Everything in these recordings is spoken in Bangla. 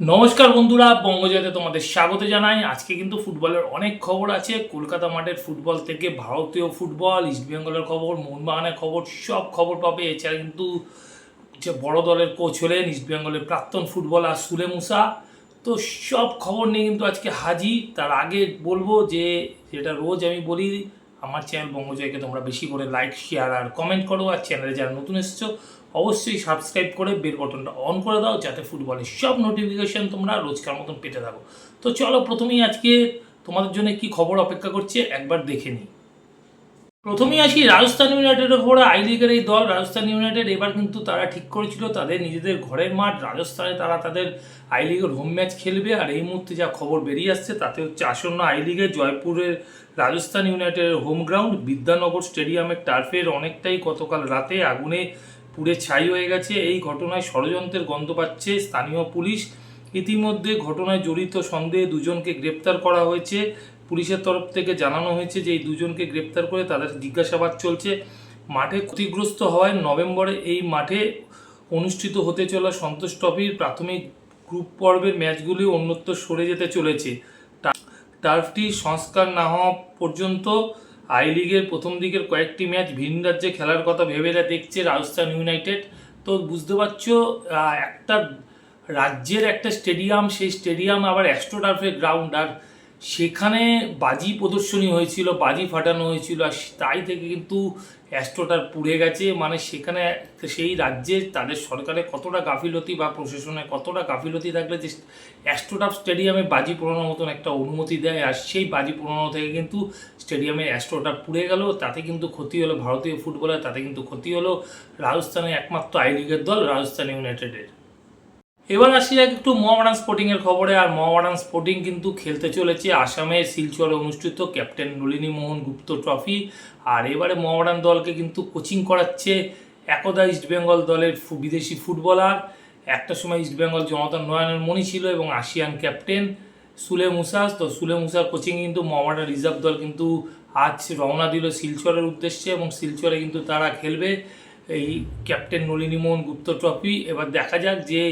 নমস্কার বন্ধুরা, বঙ্গজয়তে তোমাদের স্বাগত জানাই। আজকে কিন্তু ফুটবলের অনেক খবর আছে। কলকাতা মাঠের ফুটবল থেকে ভারতীয় ফুটবল ইস্টবেঙ্গলের খবর, মোহনবাগানের খবর, সব খবর পাবে। এছাড়া কিন্তু যে বড় দলের কোচ হলেন ইস্টবেঙ্গলের প্রাক্তন ফুটবলার সুলে মুসা। তো সব খবর নিয়ে কিন্তু আজকে হাজি তার আগে বলব যে, যেটা রোজ আমি বলি, আমার চ্যানেল বঙ্গজয়কে তোমরা বেশি করে লাইক শেয়ার আর কমেন্ট করো। আর চ্যানেলে যারা নতুন এসেছ অবশ্যই সাবস্ক্রাইব করে বেল বটনটা অন করে দাও, যাতে ফুটবলের সব নোটিফিকেশন তোমরা রোজকার মতন পেতে থাকো। তো চলো প্রথমেই আজকে তোমাদের জন্য কি খবর অপেক্ষা করছে, একবার দেখে নিই। প্রথমেই আসি, রাজস্থান ইউনাইটেডের খবরে আই লিগের এই দল, রাজস্থান ইউনাইটেড এবার কিন্তু তারা ঠিক করেছিল, তাদের নিজেদের ঘরের মাঠ, রাজস্থানে তারা তাদের আই লিগের হোম ম্যাচ খেলবে, আর এই মুহূর্তে যা খবর বেরিয়ে আসছে, তাতে হচ্ছে আসন্ন আই লিগে জয়পুরের রাজস্থান ইউনাইটেডের হোম গ্রাউন্ড বিদ্যানগর স্টেডিয়ামের টার্ফের অনেকটাই গতকাল রাতে আগুনে পুড়ে ছাই হয়ে গেছে। এই ঘটনায় ষড়যন্ত্রের গন্ধ পাচ্ছে স্থানীয় পুলিশ। ইতিমধ্যে ঘটনায় জড়িত সন্দেহে দুজনকে গ্রেপ্তার করা হয়েছে। পুলিশের তরফ থেকে জানানো হয়েছে যে এই দুজনকে গ্রেপ্তার করে তাদের জিজ্ঞাসাবাদ চলছে। মাঠে ক্ষতিগ্রস্ত হওয়ায় নভেম্বরে এই মাঠে অনুষ্ঠিত হতে চলা সন্তোষ ট্রফির প্রাথমিক গ্রুপ পর্বের ম্যাচগুলি অন্যত্র সরে যেতে চলেছে। টার্ফটি সংস্কার না হওয়া পর্যন্ত আই লিগের প্রথম দিকের কয়েকটি ম্যাচ ভিন রাজ্যে খেলার কথা ভেবে এরা দেখছে রাজস্থান ইউনাইটেড। তো বুঝতে পারছ একটা রাজ্যের একটা স্টেডিয়াম, সেই স্টেডিয়াম আবার অ্যাস্ট্রোটার্ফের গ্রাউন্ড আর সেখানে বাজি প্রদর্শনী হয়েছিল, বাজি ফাটানো হয়েছিল, আর তাই থেকে কিন্তু অ্যাস্ট্রোটার পুড়ে গেছে। মানে সেখানে সেই রাজ্যে তাদের সরকারে কতটা গাফিলতি বা প্রশাসনে কতটা গাফিলতি থাকলে যে অ্যাস্ট্রোটাফ স্টেডিয়ামে বাজি পোড়ানোর মতন একটা অনুমতি দেয়, আর সেই বাজি পোড়ানো থেকে কিন্তু স্টেডিয়ামে অ্যাস্ট্রোটা পুড়ে গেল। তাতে কিন্তু ক্ষতি হলো ভারতীয় ফুটবলার, তাতে কিন্তু ক্ষতি হলো রাজস্থানের একমাত্র আই লিগের দল, রাজস্থান ইউনাইটেডের। এবার আসি একটু মোহামেডান স্পোর্টিংয়ের খবরে। আর মোহামেডান স্পোর্টিং কিন্তু খেলতে চলেছে আসামের শিলচরে অনুষ্ঠিত ক্যাপ্টেন নলিনী মোহন গুপ্ত ট্রফি আর এবারে মোহামেডান দলকে কিন্তু কোচিং করাচ্ছে একদা ইস্টবেঙ্গল দলের বিদেশি ফুটবলার একটা সময় ইস্টবেঙ্গল জনতা নয়নের মণি ছিল এবং আসিয়ান ক্যাপ্টেন সুলে মুসাস তো সুলে মুসার কোচিং কিন্তু মোহামেডান রিজার্ভ দল কিন্তু আজ রওনা দিল শিলচরের উদ্দেশ্যে এবং শিলচরে কিন্তু তারা খেলবে এই ক্যাপ্টেন নলিনী মোহন গুপ্ত ট্রফি এবার দেখা যাক যে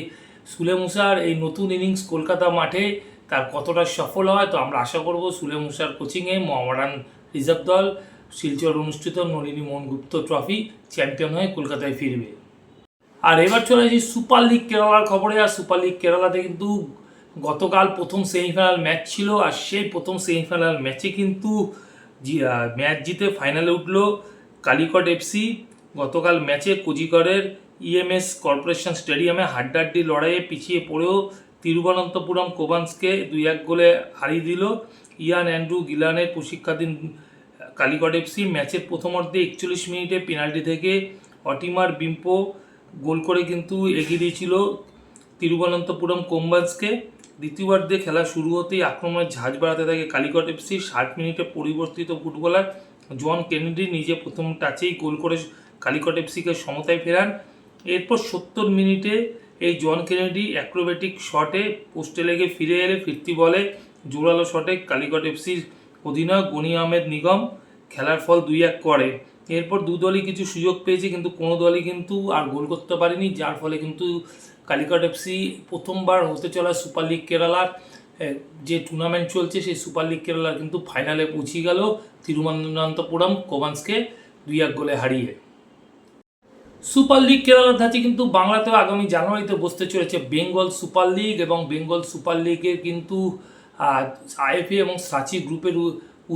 সুলে মুসার এই নতুন ইনিংস কলকাতা মাঠে তার কতটা সফল হয়, তো আমরা আশা করব সুলে মুসার কোচিংয়ে মোহামেডান রিজার্ভ দল, শিলচর অনুষ্ঠিত নলিনী মোহন গুপ্ত ট্রফি চ্যাম্পিয়ন হয়ে কলকাতায় ফিরবে। আর এবার চলে আসি সুপার লিগ কেরালার খবরে। আর সুপার লিগ কেরালাতে কিন্তু গতকাল প্রথম সেমিফাইনাল ম্যাচ ছিল, আর সেই প্রথম সেমিফাইনাল ম্যাচে কিন্তু ম্যাচ জিতে ফাইনালে উঠল কালিকট এফসি গতকাল ম্যাচে কোজিকড়ের ইএমএস কর্পোরেশন স্টেডিয়ামে হাড্ডাহাড্ডি লড়াইয়ে পিছিয়ে পড়েও তিরুবনন্তপুরম কোবান্সকে দুই এক গোলে হারিয়ে দিল ইয়ান অ্যান্ড্রু গিলানের প্রশিক্ষাধীন কালিকট এফসি ম্যাচের প্রথমার্ধে একচল্লিশ মিনিটে পেনাল্টি থেকে অটিমার বিম্পো গোল করে কিন্তু এগিয়ে দিয়েছিল তিরুবনন্তপুরম কোম্বান্সকে দ্বিতীয়ার্ধে খেলা শুরু হতেই আক্রমণের ঝাঁজ বাড়াতে থাকে কালিকট এফসি ষাট মিনিটে পরিবর্তিত ফুটবলার জন কেনেডি নিজে প্রথম টাচেই গোল করে কালিকট এফসিকে সমতায় ফেরান। এরপর সত্তর মিনিটে এই জন কেনেডি অ্যাক্রোবেটিক শটে পোস্টে লেগে ফিরে এলে ফিরতি বলে জোরালো শটে কালিকট এফসির অধিনায়ক গনি আহমেদ নিগম খেলার ফল দুই এক করে। এরপর দু দলই কিছু সুযোগ পেয়েছে, কিন্তু কোনো দলই কিন্তু আর গোল করতে পারেনি, যার ফলে কিন্তু কালিকট এফসি প্রথমবার হতে চলা সুপার লিগ কেরালার যে টুর্নামেন্ট চলছে, সেই সুপার লিগ কেরালার কিন্তু ফাইনালে পৌঁছে গেল তিরুবনন্তপুরম কোবান্সকে দুই এক গোলে হারিয়ে। সুপার লিগ কেরালার ধাঁচে কিন্তু বাংলাতেও আগামী জানুয়ারিতে বসতে চলেছে বেঙ্গল সুপার লিগ এবং বেঙ্গল সুপার লিগের কিন্তু আইএফএ এবং সাচি গ্রুপের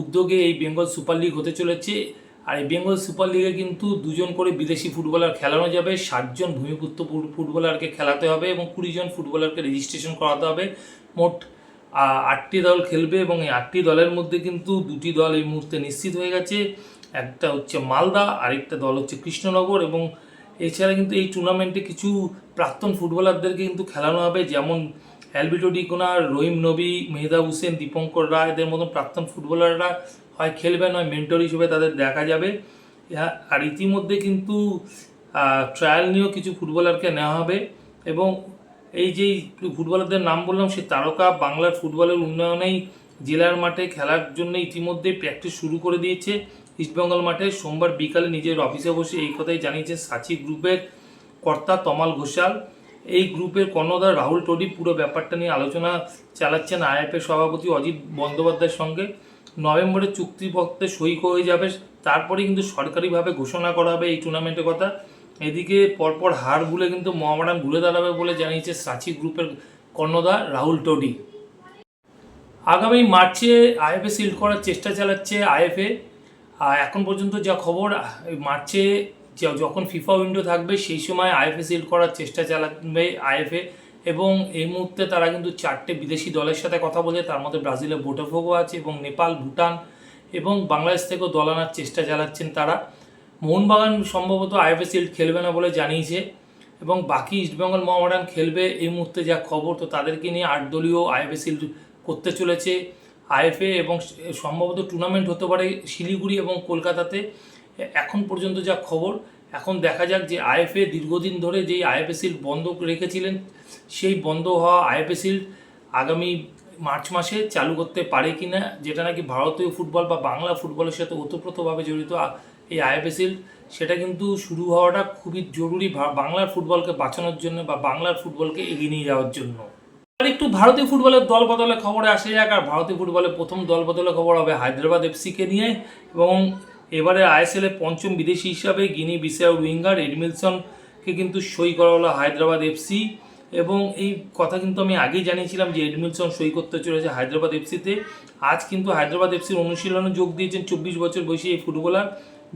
উদ্যোগে এই বেঙ্গল সুপার লিগ হতে চলেছে। আর এই বেঙ্গল সুপার লিগে কিন্তু দুজন করে বিদেশি ফুটবলার খেলানো যাবে ষাটজন ভূমিপুত্র ফুটবলারকে খেলাতে হবে এবং কুড়িজন ফুটবলারকে রেজিস্ট্রেশন করাতে হবে। মোট আটটি দল খেলবে এবং এই আটটি দলের মধ্যে কিন্তু দুটি দল এই মুহূর্তে নিশ্চিত হয়ে গেছে। একটা হচ্ছে মালদা, আরেকটা দল হচ্ছে কৃষ্ণনগর এবং এছাড়া কিন্তু এই টুর্নামেন্টে কিছু প্রাক্তন ফুটবলারদেরকে কিন্তু খেলানো হবে, যেমন অ্যালবিটো ডিকোনা রহিম নবী মেহদা হুসেন, দীপঙ্কর রায়, এদের মতন প্রাক্তন ফুটবলাররা হয় খেলবে, নয় মেন্টর হিসেবে তাদের দেখা যাবে। আর ইতিমধ্যে কিন্তু ট্রায়াল নিয়েও কিছু ফুটবলারকে নেওয়া হবে এবং এই যে ফুটবলারদের নাম বললাম, সে তারকা বাংলার ফুটবলের উন্নয়নেই জেলার মাঠে খেলার জন্য ইতিমধ্যে প্র্যাকটিস শুরু করে দিয়েছে। ইস্টবেঙ্গল মাঠে সোমবার বিকালে নিজের অফিসে বসে এই কথাই জানিয়েছে সাচি গ্রুপের কর্তা তমাল ঘোষাল। এই গ্রুপের কর্ণধার রাহুল টোডি পুরো ব্যাপারটা নিয়ে আলোচনা চালাচ্ছেন আইএফএ সভাপতি অজিত বন্দ্যোপাধ্যায়ের সঙ্গে। নভেম্বরে চুক্তিপত্রে সই হয়ে যাবে তারপরে কিন্তু সরকারিভাবে ঘোষণা করা হবে এই টুর্নামেন্টের কথা। এদিকে পরপর হার ভুলে কিন্তু মহামারান ঘুরে দাঁড়াবে বলে জানিয়েছে সাচি গ্রুপের কর্ণধার রাহুল টোডি। আগামী মার্চে আইএফএ সিল্ড করার চেষ্টা চালাচ্ছে আইএফএ। আর এখন পর্যন্ত যা খবর মার্চে যখন ফিফা উইন্ডো থাকবে, সেই সময় আইএফএ সিল্ড করার চেষ্টা চালাবে আইএফএ এবং এই মুহূর্তে তারা কিন্তু চারটে বিদেশি দলের সাথে কথা বলে, তার মধ্যে ব্রাজিলের বোটাফোগো আছে এবং নেপাল, ভুটান এবং বাংলাদেশ থেকেও দল আনার চেষ্টা চালাচ্ছেন তারা। মোহনবাগান সম্ভবত আইএফএ সিল্ড খেলবে না বলে জানিয়েছে এবং বাকি ইস্টবেঙ্গল মোহামেডান খেলবে এই মুহূর্তে যা খবর, তো তাদেরকে নিয়ে আট দলীয় আইএফএ সিল্ড করতে চলেছে। আইএফএ এবং সম্ভবত টুর্নামেন্ট হতে পারে শিলিগুড়ি এবং কলকাতাতে। এখন পর্যন্ত যা খবর, এখন দেখা যাক যে আইএফএ দীর্ঘদিন ধরে যেই আইএফএ সিল্ড বন্ধ রেখেছিলেন, সেই বন্ধ হওয়া আইএফএ সিল্ড আগামী মার্চ মাসে চালু করতে পারে কি না যেটা নাকি ভারতীয় ফুটবল বা বাংলা ফুটবলের সাথে ওতপ্রোতভাবে জড়িত এই আইএফএ সিল্ড সেটা কিন্তু শুরু হওয়াটা খুবই জরুরি বাংলার ফুটবলকে বাঁচানোর জন্য বা বাংলার ফুটবলকে এগিয়ে নিয়ে যাওয়ার জন্য। একটু ভারতীয় ফুটবলের দল বদলের খবরে আসে যাক, আর ভারতীয় ফুটবলের প্রথম দল বদলের খবর হবে হায়দ্রাবাদ এফসিকে নিয়ে। এবং এবারে আইএসএল এর পঞ্চম বিদেশি হিসাবে গিনি বিসাউ উইঙ্গার এডমিলসনকে কিন্তু সই করা হলো হায়দ্রাবাদ এফসি। এবং এই কথা কিন্তু আমি আগেই জানিয়েছিলাম যে এডমিলসন সই করতে চলেছে হায়দ্রাবাদ এফসিতে। আজ কিন্তু হায়দ্রাবাদ এফসির অনুশীলনে যোগ দিয়েছেন চব্বিশ বছর বয়সী এই ফুটবলার।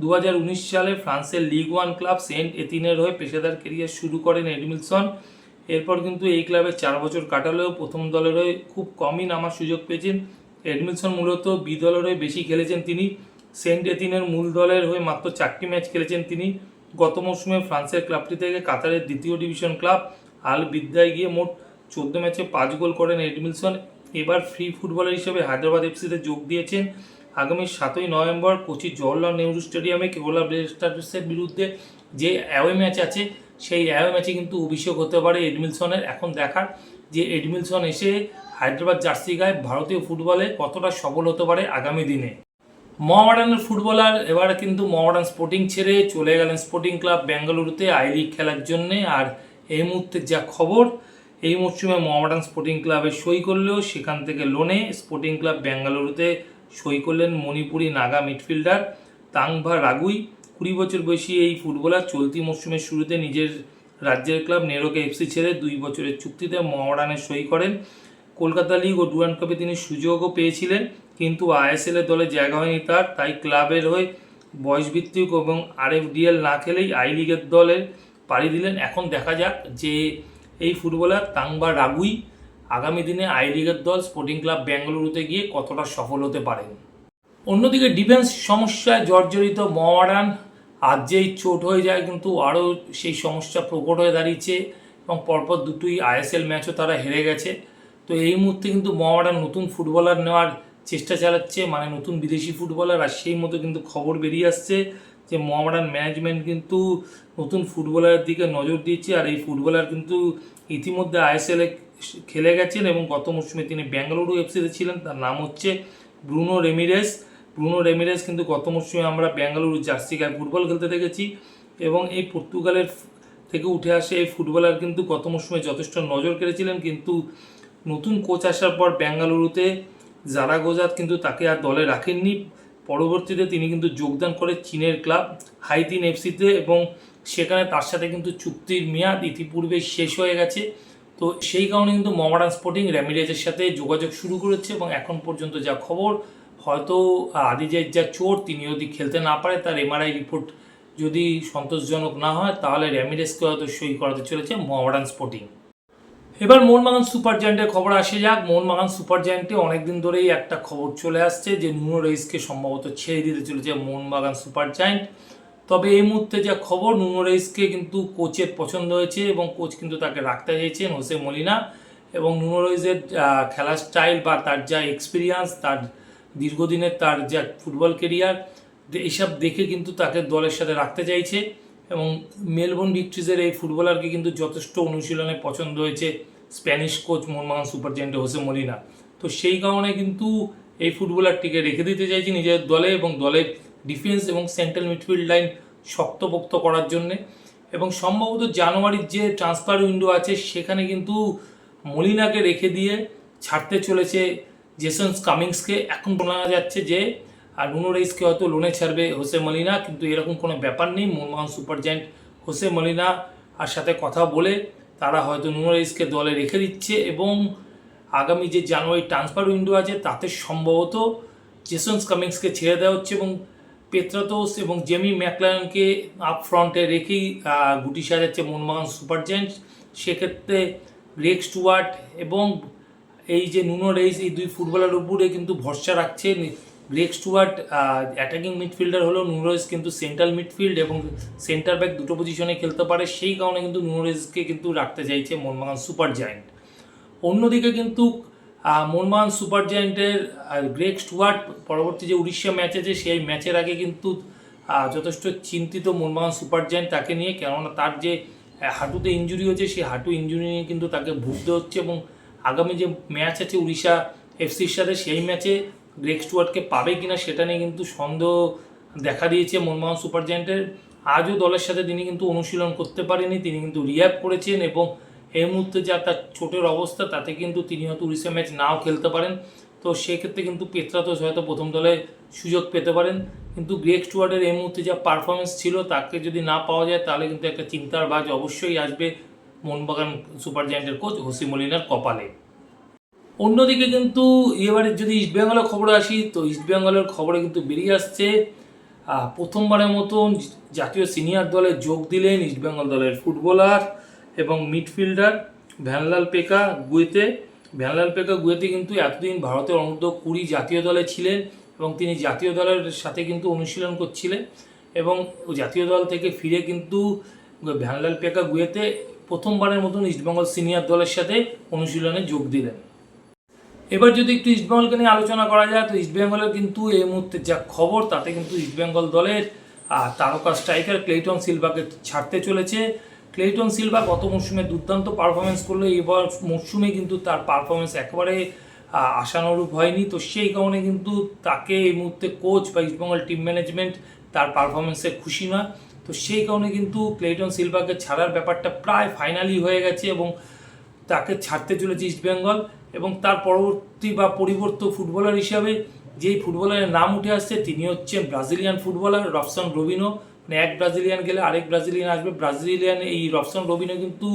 দু হাজার উনিশ সালে ফ্রান্সের লিগ ওয়ান ক্লাব সেন্ট এতিনের হয়ে পেশাদার কেরিয়ার শুরু করেন এডমিলসন এরপর কিন্তু এই ক্লাবে চার বছর কাটালেও প্রথম দলের হয়ে খুব কমই নামার সুযোগ পেয়েছেন। এডমিনসন মূলত বি দলের হয়ে বেশি খেলেছেন তিনি। সেন্ট এতিনের মূল দলের হয়ে মাত্র চারটি ম্যাচ খেলেছেন তিনি। গত মৌসুমে ফ্রান্সের ক্লাবটি থেকে কাতারের দ্বিতীয় ডিভিশন ক্লাব আল বিদ্যায় গিয়ে মোট চোদ্দ ম্যাচে পাঁচ গোল করেন এডমিলসন এবার ফ্রি ফুটবলার হিসেবে হায়দ্রাবাদ এফসিতে যোগ দিয়েছেন। আগামী সাতই নভেম্বর কোচি জওহরলাল নেহরু স্টেডিয়ামে কেরলা ব্লেস্টার্সের বিরুদ্ধে যে অ্যাওয়ে ম্যাচ আছে সেই অ্যাওয়ে ম্যাচে কিন্তু অভিষেক হতে পারে এডমিলসনের। এখন দেখার যে এডমিলসন এসে হায়দ্রাবাদ জার্সি গায়ে ভারতীয় ফুটবলে কতটা সফল হতে পারে আগামী দিনে। মোহামেডানের ফুটবলার এবার কিন্তু মোহামেডান স্পোর্টিং ছেড়ে চলে গেলেন স্পোর্টিং ক্লাব বেঙ্গালুরুতে আই লিগ খেলার জন্যে। আর এই মুহূর্তে যা খবর, এই মরশুমে মোহামেডান স্পোর্টিং ক্লাবে সই করলেও সেখান থেকে লোনে স্পোর্টিং ক্লাব বেঙ্গালুরুতে সই করলেন মণিপুরি নাগা মিডফিল্ডার তাংভা রাগুই। কুড়ি বছর বয়সী এই ফুটবলার চলতি মরশুমের শুরুতে নিজের রাজ্যের ক্লাব নেরোকে এফসি ছেড়ে দুই বছরের চুক্তিতে মোহামেডানে সই করেন। কলকাতা লিগ ও ডুরান্ড কাপে তিনি সুযোগও পেয়েছিলেন, কিন্তু আইএসএল এর দলে জায়গা হয়নি তার, তাই ক্লাবের হয়ে বয়সভিত্তিক এবং আরএফডিএল না খেলেই আই লিগের দলে পাড়ি দিলেন। এখন দেখা যাক যে এই ফুটবলার তাংবা রাগুই আগামী দিনে আই লিগের দল স্পোর্টিং ক্লাব বেঙ্গালুরুতে গিয়ে কতটা সফল হতে পারেন। অন্যদিকে ডিফেন্স সমস্যায় জর্জরিত মোহামেডান আজ যেই চোট হয়ে যায় কিন্তু আরও সেই সমস্যা প্রকট হয়ে দাঁড়িয়েছে এবং পরপর দুটোই আইএসএল ম্যাচও তারা হেরে গেছে। তো এই মুহূর্তে কিন্তু মোহামেডান নতুন ফুটবলার নেওয়ার চেষ্টা চালাচ্ছে মানে নতুন বিদেশি ফুটবলার, আর সেই মতো কিন্তু খবর বেরিয়ে আসছে যে মোহামেডান ম্যানেজমেন্ট কিন্তু নতুন ফুটবলারের দিকে নজর দিচ্ছে আর এই ফুটবলার কিন্তু ইতিমধ্যে আইএসএলে খেলে গেছেন এবং গত মৌসুমে তিনি বেঙ্গালুরু এফসিতে ছিলেন, তার নাম হচ্ছে ব্রুনো রেমিরেস। ব্রুনো রেমিরেস কিন্তু গত মৌসুমে আমরা বেঙ্গালুরু জার্সি গায়ে ফুটবল খেলতে দেখেছি এবং এই পর্তুগালের থেকে উঠে আসে এই ফুটবলার কিন্তু গত মৌসুমে যথেষ্ট নজর কেড়েছিলেন, কিন্তু নতুন কোচ আসার পর বেঙ্গালুরুতে জারাগোজাত কিন্তু তাকে আর দলে রাখেননি। পরবর্তীতে তিনি কিন্তু যোগদান করে চীনের ক্লাব হাইতিন এফসিতে এবং সেখানে তার সাথে কিন্তু চুক্তির মেয়াদ ইতিপূর্বে শেষ হয়ে গেছে। তো সেই কারণে কিন্তু মোহামেডান স্পোর্টিং র্যামিরেজের সাথে যোগাযোগ শুরু করেছে এবং এখন পর্যন্ত যা খবর হয়তো আদিজের যা চোট তিনি যদি খেলতে না পারে, তার এমআরআই রিপোর্ট যদি সন্তোষজনক না হয়, তাহলে র্যামিরেজকে হয়তো সই করাতে চলেছে মোহামেডান স্পোর্টিং। এবার মোহনবাগান সুপার জায়ান্টের খবর আসে যাক। মোহনবাগান সুপার জায়ান্টে অনেকদিন ধরেই একটা খবর চলে আসছে যে নুনো রেইসকে সম্ভবত ছেড়ে দিতে চলেছে মোহনবাগান সুপার জায়ান্ট। তবে এই মুহূর্তে যা খবর, নুনো রেইসকে কিন্তু কোচের পছন্দ হয়েছে এবং কোচ কিন্তু তাকে রাখতে চেয়েছেন হোসে মলিনা এবং নুনো রেইসের খেলার স্টাইল বা তার যা এক্সপিরিয়েন্স তার দীর্ঘদিনের তার যা ফুটবল কেরিয়ার এইসব দেখে কিন্তু তাকে দলের সাথে রাখতে চাইছে এবং মেলবোর্ন ভিক্ট্রিজের এই ফুটবলারকে কিন্তু যথেষ্ট অনুশীলনে পছন্দ হয়েছে স্প্যানিশ কোচ মোহনবাগান সুপার জায়েন্টে হোসে মলিনা তো সেই কারণে কিন্তু এই ফুটবলারটিকে রেখে দিতে চাইছে নিজের দলে এবং দলের ডিফেন্স এবং সেন্ট্রাল মিডফিল্ড লাইন শক্তপোক্ত করার জন্যে। এবং সম্ভবত জানুয়ারির যে ট্রান্সফার উইন্ডো আছে, সেখানে কিন্তু মলিনাকে রেখে দিয়ে ছাড়তে চলেছে জেসন কামিংসকে এখন বলা যাচ্ছে যে, আর নুনো রেইসকে হয়তো লোনে ছাড়বে হোসে মলিনা, কিন্তু এরকম কোনো ব্যাপার নেই। Mohun Bagan super giant Jose Molina আর সাথে কথা বলে তারা হয়তো নুনো রেইসকে দলে রেখে দিচ্ছে এবং আগামী যে জানুয়ারি ট্রান্সফার উইন্ডো আছে, তাতে সম্ভবত জেসন্স কামিংসকে ছেড়ে দেওয়া হচ্ছে এবং পেত্রাতোস এবং জেমি ম্যাকলানকে আপ ফ্রন্টে রেখেই গুটি সাজাচ্ছে মোহনবাগান সুপার জায়েন্ট। সেক্ষেত্রে গ্রেক স্টুয়ার্ট এবং এই যে নুনো রেইস, এই দুই ফুটবলার উপরে কিন্তু ভরসা রাখছে। গ্রেক স্টুয়ার্ট অ্যাটাকিং মিডফিল্ডার হলেও নুনো রেইস কিন্তু সেন্ট্রাল মিডফিল্ড এবং সেন্টার ব্যাক দুটো পজিশনে খেলতে পারে। সেই কারণে কিন্তু নুনো রেইসকে কিন্তু রাখতে চাইছে মোহনবাগান সুপার জায়েন্ট। অন্যদিকে কিন্তু মোহনবাগান সুপার জায়েন্টের গ্রেক স্টুয়ার্ট পরবর্তী যে উড়িষ্যা ম্যাচ আছে, সেই ম্যাচের আগে কিন্তু যথেষ্ট চিন্তিত মোহনবাগান সুপার জায়েন্ট তাকে নিয়ে। কেননা তার যে হাঁটুতে ইঞ্জুরি হয়েছে, সেই হাঁটু ইঞ্জুরি নিয়ে কিন্তু তাকে ভুগতে হচ্ছে এবং আগামী যে ম্যাচ আছে উড়িষ্যা এফসির সাথে, সেই ম্যাচে গ্রেক স্টুয়ার্টকে পাবে কিনা সেটা নিয়ে কিন্তু সন্দেহ দেখা দিয়েছে মনমোহন সুপার জায়েন্টের আজও দলের সাথে তিনি কিন্তু অনুশীলন করতে পারেনি তিনি কিন্তু রিহ্যাব করেছেন এবং এই মুহূর্তে যা তার চোটের অবস্থা, তাতে কিন্তু তিনি হয়তো উড়িষ্যা ম্যাচ নাও খেলতে পারেন। তো সেক্ষেত্রে কিন্তু পেত্রাতোস হয়তো প্রথম দলে সুযোগ পেতে পারেন। কিন্তু গ্রেক স্টুয়ার্টের এই মুহূর্তে যা পারফরমেন্স ছিল, তাকে যদি না পাওয়া যায়, তাহলে কিন্তু একটা চিন্তার বাজ অবশ্যই আসবে। মোহনবাগান সুপার জায়েন্টের কোচ হোসি মলিনার কপালে। অন্যদিকে কিন্তু এবারে যদি ইস্টবেঙ্গলের খবরে আসি, তো ইস্টবেঙ্গলের খবরে কিন্তু বেরিয়ে আসছে প্রথমবারের মতন জাতীয় সিনিয়র দলে যোগ দিলেন ইস্টবেঙ্গল দলের ফুটবলার এবং মিডফিল্ডার ভ্যানলাল পেকা গুয়েতে। ভ্যানলাল পেকা গুয়েতে কিন্তু এতদিন ভারতের অনূর্ধ্ব কুড়ি জাতীয় দলে ছিলেন এবং তিনি জাতীয় দলের সাথে কিন্তু অনুশীলন করছিলেন এবং জাতীয় দল থেকে ফিরে কিন্তু ভ্যানলাল পেকা গুয়েতে প্রথমবারের মতন ইস্টবেঙ্গল সিনিয়র দলের সাথে অনুশীলনে যোগ দিলেন। এবার যদি একটু ইস্টবেঙ্গলকে নিয়ে আলোচনা করা যায়, তো ইস্টবেঙ্গলের কিন্তু এই মুহূর্তে যা খবর, তাতে কিন্তু ইস্টবেঙ্গল দলের তারকা স্ট্রাইকার ক্লেটন সিলভাকে ছাড়তে চলেছে। ক্লেটন সিলভা গত মরশুমে দুর্দান্ত পারফরমেন্স করলে, এবার মরশুমে কিন্তু তার পারফরমেন্স একেবারে আশানুরূপ হয়নি। তো সেই কারণে কিন্তু তাকে এই মুহূর্তে কোচ বা ইস্টবেঙ্গল টিম ম্যানেজমেন্ট তার পারফরমেন্সে খুশি নয়। তো সেই কারণে কিন্তু ক্লেটন সিলভাকে ছাড়ার ব্যাপারটা প্রায় ফাইনালি হয়ে গেছে এবং তাকে ছাড়তে চলেছে ইস্টবেঙ্গল এবং তার পরবর্তী বা পরিবর্ত ফুটবলার হিসাবে যেই ফুটবলারের নাম উঠে আসছে, তিনি হচ্ছেন ব্রাজিলিয়ান ফুটবলার রবসন রবিনো মানে এক ব্রাজিলিয়ান গেলে আরেক ব্রাজিলিয়ান আসবে। ব্রাজিলিয়ান এই রবসন রবিনো কিন্তু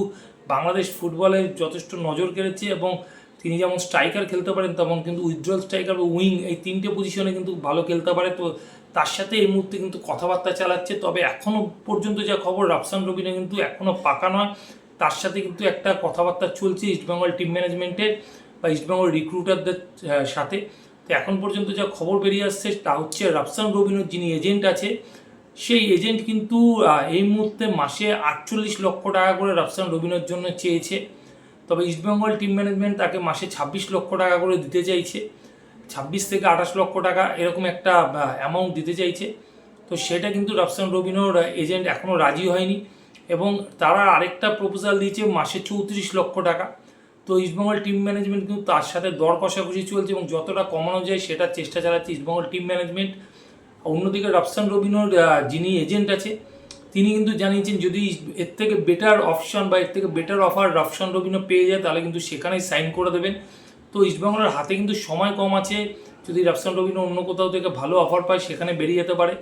বাংলাদেশ ফুটবলে যথেষ্ট নজর কেড়েছে এবং তিনি যেমন স্ট্রাইকার খেলতে পারেন, তেমন কিন্তু উইথড্রল স্ট্রাইকার বা উইং এই তিনটে পজিশনে কিন্তু ভালো খেলতে পারে। তো তার সাথে এই মুহূর্তে কিন্তু কথাবার্তা চালাচ্ছে। তবে এখনও পর্যন্ত যা খবর, রাফসান রবিনো কিন্তু এখনও পাকা নয়। তার সাথে কিন্তু একটা কথাবার্তা চলছে ইস্টবেঙ্গল টিম ম্যানেজমেন্টের বা ইস্টবেঙ্গল রিক্রুটারদের সাথে। তো এখন পর্যন্ত যা খবর বেরিয়ে আসছে, তা হচ্ছে রাফসান রবিনোর যিনি এজেন্ট আছে, সেই এজেন্ট কিন্তু এই মুহূর্তে মাসে আটচল্লিশ লক্ষ টাকা করে রাফসান রবিনোর জন্য চেয়েছে। তবে ইস্টবেঙ্গল টিম ম্যানেজমেন্ট তাকে মাসে ছাব্বিশ লক্ষ টাকা করে দিতে চাইছে। ছাব্বিশ থেকে আঠাশ লক্ষ টাকা এরকম একটা অ্যামাউন্ট দিতে চাইছে। তো সেটা কিন্তু রাফসান রবিনোর এজেন্ট এখনও রাজি হয়নি এবং তারা আরেকটা প্রপোজাল দিয়েছে মাসে চৌত্রিশ লক্ষ টাকা। তো ইস্টবেঙ্গল টিম ম্যানেজমেন্ট কিন্তু তার সাথে দর কষাকষি চলছে এবং যতটা কমানো যায় সেটার চেষ্টা চালাচ্ছে ইস্টবেঙ্গল টিম ম্যানেজমেন্ট অন্যদিকে রাফসান রবিনোর যিনি এজেন্ট আছে তিনি কিন্তু জানিয়েছেন, যদি এর থেকে বেটার অপশন বা এর থেকে বেটার অফার রাফসান রবিনো পেয়ে যায়, তাহলে কিন্তু সেখানেই সাইন করে দেবেন। তো ইস্টবেঙ্গলের হাতে কিন্তু সময় কম আছে, যদি রাফসান রবিনো অন্য কোথাও থেকে ভালো অফার পায়, সেখানে বেরিয়ে যেতে পারে।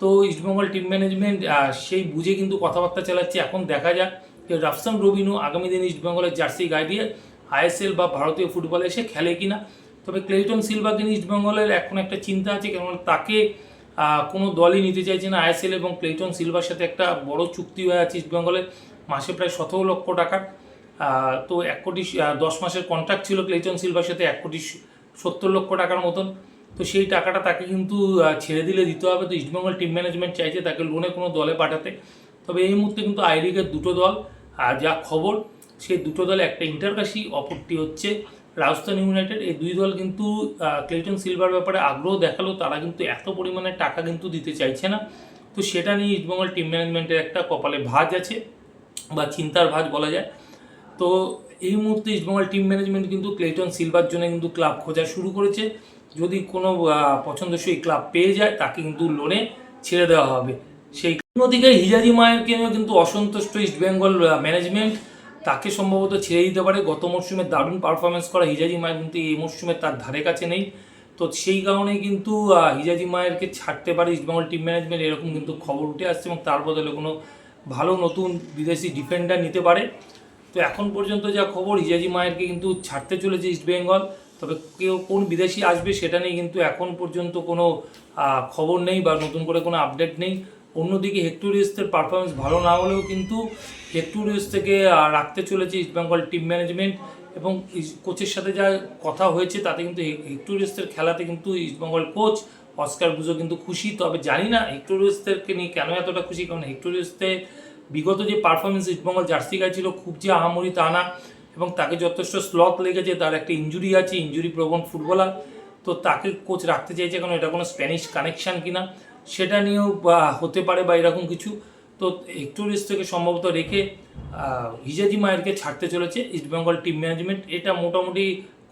তো ইস্টবেঙ্গল টিম ম্যানেজমেন্ট সেই বুঝে কিন্তু কথাবার্তা চালাচ্ছে। এখন দেখা যাক যে রাফসান রবিনো আগামী দিন ইস্টবেঙ্গলের জার্সি গায়ে দিয়ে আইএসএল বা ভারতীয় ফুটবলে এসে খেলে কিনা। তবে ক্লেটন সিলভাকে ইস্টবেঙ্গলের এখন একটা চিন্তা আছে, কেননা তাকে কোনো দলই নিতে চাইছে না। আইএসএল এবং ক্লেটন সিলভার সাথে একটা বড় চুক্তি হয়ে আছে ইস্টবেঙ্গলের মাসে প্রায় সতেরো লক্ষ টাকার তো এক কোটি দশ মাসের কন্ট্রাক্ট ছিল ক্লেটন সিলভার সাথে, এক কোটি সত্তর লক্ষ টাকার মতন। তো সেই টাকাটা তাকে কিন্তু ছেড়ে দিলে দিতে হবে। তো ইস্টবেঙ্গল টিম ম্যানেজমেন্ট চাইছে তাকে লোনে কোনো দলে পাঠাতে। তবে এই মুহূর্তে কিন্তু আই লিগের দুটো দল যা খবর, সেই দুটো দলে একটা ইন্টারকাশি অপরটি হচ্ছে রাজস্থান ইউনাইটেড, এই দুই দল কিন্তু ক্লেটন সিলভার ব্যাপারে আগ্রহ দেখাল, তারা কিন্তু এত পরিমাণে টাকা কিন্তু দিতে চাইছে না। তো সেটা নিয়ে ইস্টবেঙ্গল টিম ম্যানেজমেন্টের একটা কপালে ভাঁজ আছে, বা চিন্তার ভাঁজ বলা যায়। তো এই মুহূর্তে ইস্টবেঙ্গল টিম ম্যানেজমেন্ট কিন্তু ক্লেটন সিলভার জন্য কিন্তু ক্লাব খোঁজা শুরু করেছে। যদি কোনো পছন্দসই ক্লাব পেয়ে যায়, তাকে কিন্তু লোনে ছেড়ে দেওয়া হবে। সেই অন্যদিকে হিজাজি মায়েরকে নিয়েও কিন্তু অসন্তুষ্ট ইস্টবেঙ্গল ম্যানেজমেন্ট তাকে সম্ভবত ছেড়ে দিতে পারে। গত মরশুমে দারুণ পারফরমেন্স করা হিজাজি মায়ের কিন্তু এই মরশুমে তার ধারে কাছে নেই। তো সেই কারণে কিন্তু হিজাজি মায়েরকে ছাড়তে পারে ইস্টবেঙ্গল টিম ম্যানেজমেন্ট এরকম কিন্তু খবর উঠে আসছে এবং তার বদলে কোনো ভালো নতুন বিদেশি ডিফেন্ডার নিতে পারে। তো এখন পর্যন্ত যা খবর, হিজাজি মায়েরকে কিন্তু ছাড়তে চলেছে ইস্টবেঙ্গল তবে কেউ কোন বিদেশি আসবে সেটা নিয়ে কিন্তু এখন পর্যন্ত কোনো খবর নেই বা নতুন করে কোনো আপডেট নেই। অন্যদিকে হেক্টোরিয়াসদের পারফরমেন্স ভালো না হলেও কিন্তু হেক্টোরিয়াস থেকে রাখতে চলেছে ইস্টবেঙ্গল টিম ম্যানেজমেন্ট এবং কোচের সাথে যা কথা হয়েছে তাতে কিন্তু হে- হেক্টোরিয়াসদের খেলাতে কিন্তু ইস্টবেঙ্গল কোচ অস্কার বুজো কিন্তু খুশি। তবে জানি না হেক্টোরিয়াসদেরকে নিয়ে কেন এতটা খুশি? কারণ হেক্টোরিয়াসতে বিগত যে পারফরমেন্স ইস্টবেঙ্গল জার্সি গায়ে ছিল খুব যে আহামরি তা না এবং তাকে যথেষ্ট স্লট লেগেছে, তার একটা ইঞ্জুরি আছে ইঞ্জুরি প্রবণ ফুটবলার তো তাকে কোচ রাখতে চাইছে কারণ এটা কোনো স্প্যানিশ কানেকশন কিনা? সেটা নিয়েও, বা হতে পারে বা এরকম কিছু। তো হেক্টোরিয়াস থেকে সম্ভবত রেখে হিজাজি মায়েরকে ছাড়তে চলেছে ইস্টবেঙ্গল টিম ম্যানেজমেন্ট এটা মোটামুটি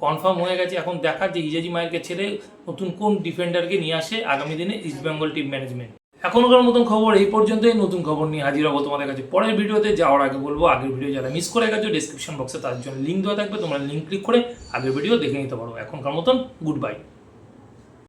কনফার্ম হয়ে গেছে। এখন দেখার যে হিজাজি মায়েরকে ছেড়ে নতুন কোন ডিফেন্ডারকে নিয়ে আসে আগামী দিনে ইস্টবেঙ্গল টিম ম্যানেজমেন্ট এখনকার মতন খবর এই পর্যন্তই। নতুন খবর নিয়ে হাজির হব তোমাদের কাছে পরের ভিডিওতে। যাওয়ার আগে বলব, আগের ভিডিও যারা মিস করে গেছো ডিসক্রিপশন বক্সে তার জন্য লিঙ্ক দেওয়া থাকবে। তোমরা লিঙ্ক ক্লিক করে আগের ভিডিও দেখে নিতে পারো। এখনকার মতন গুড বাই